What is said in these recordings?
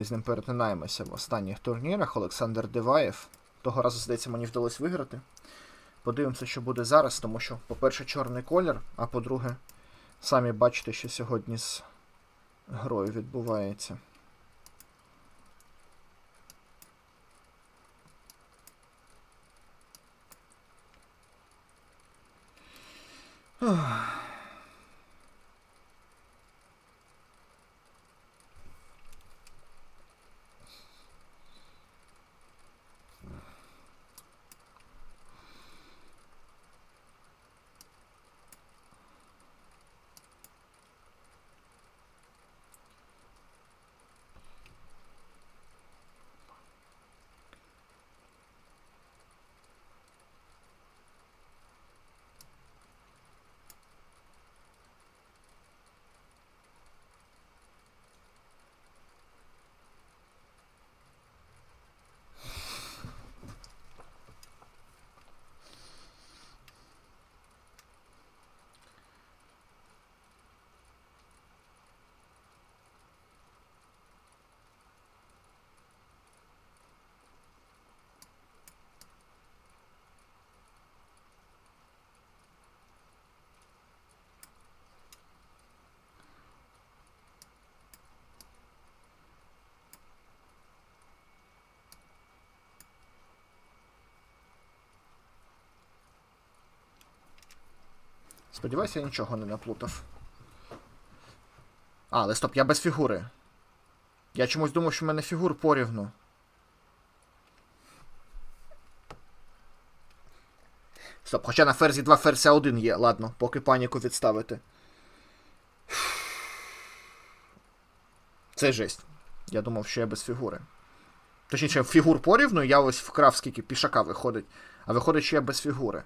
з ним перетинаємося в останніх турнірах. Олександр Диваєв. Того разу, здається, мені вдалося виграти. Подивимося, що буде зараз, тому що, по-перше, чорний колір, а по-друге, самі бачите, що сьогодні з грою відбувається. Сподіваюся, я нічого не наплутав. А, але стоп, я без фігури. Я чомусь думав, що в мене фігур порівну. Стоп, хоча на ферзі 2 ферзя 1 є, ладно, поки паніку відставити. Це жесть. Я думав, що я без фігури. Точніше, фігур порівну, я ось вкрав скільки пішака виходить. А виходить, що я без фігури.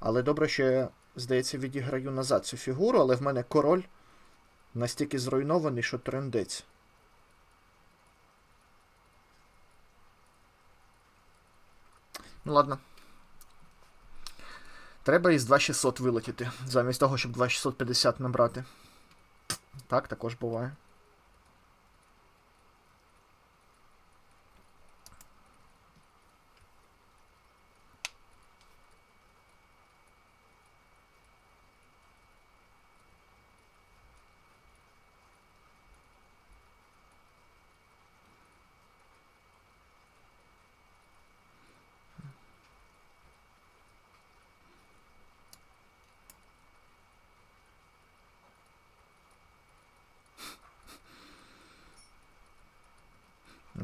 Але добре, що я, здається, відіграю назад цю фігуру, але в мене король настільки зруйнований, що трендець. Ну ладно. Треба із 2600 вилетіти, замість того, щоб 2650 набрати. Так, також буває.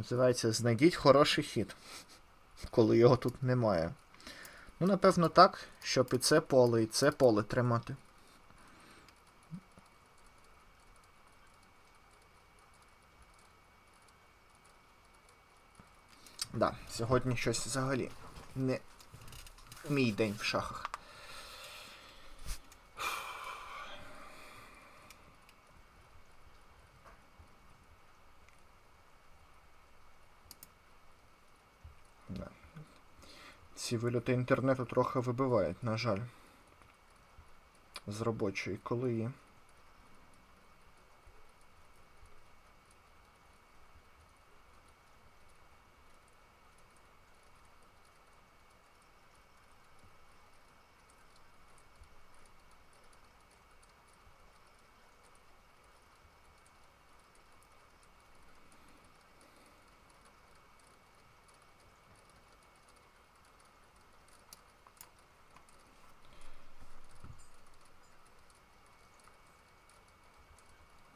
Називається Знайдіть хороший хід, коли його тут немає. Ну, напевно, так, щоб і це поле, і це поле тримати. Да, сьогодні щось взагалі не мій день в шахах. Да. Ці вильоти інтернету трохи вибивають, на жаль. З робочої колії.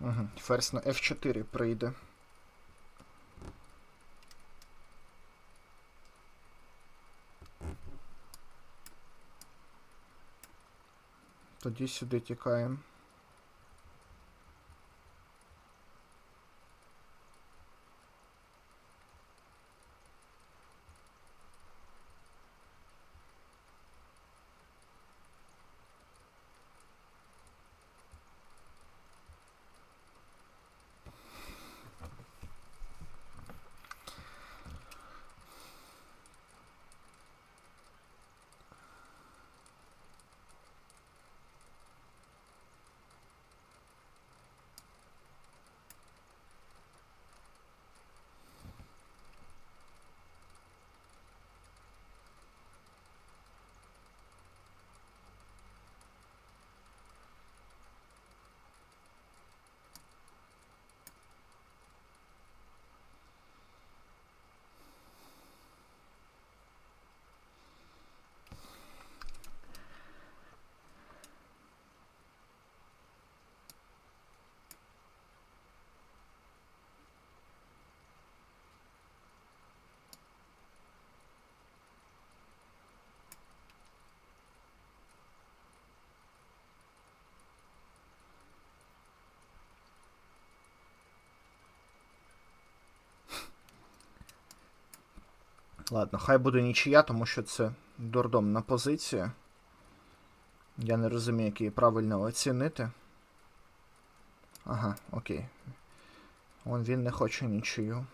Угу. Ферзь на F4 прийде. Тоді сюди тікаємо. Ладно, хай буде нічия, тому що це дурдом на позиція. Я не розумію, як її правильно оцінити. Ага, окей. Он він не хоче нічию.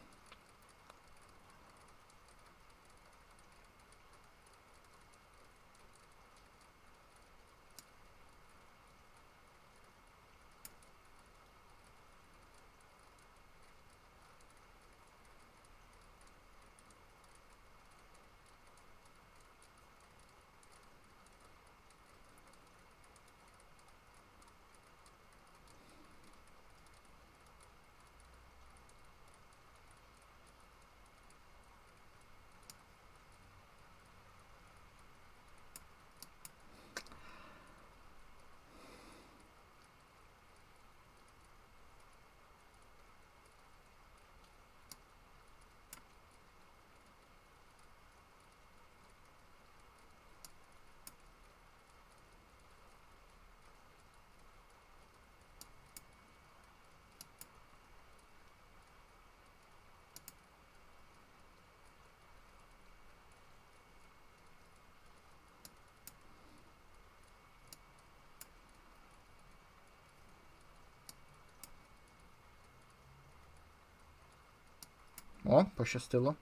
О, пощастило.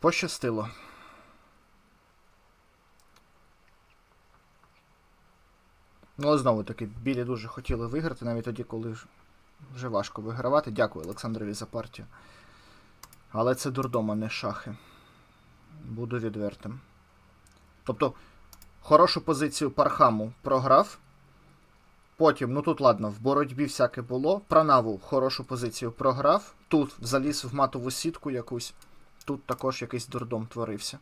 Пощастило. Ну, але знову таки, білі дуже хотіли виграти, навіть тоді, коли вже важко вигравати. Дякую Олександрові за партію. Але це дурдом, а не шахи. Буду відвертим. Тобто, хорошу позицію Пархаму програв. Потім, ну тут ладно, в боротьбі всяке було. Пранаву хорошу позицію програв. Тут заліз в матову сітку якусь. Тут також якийсь дурдом творився.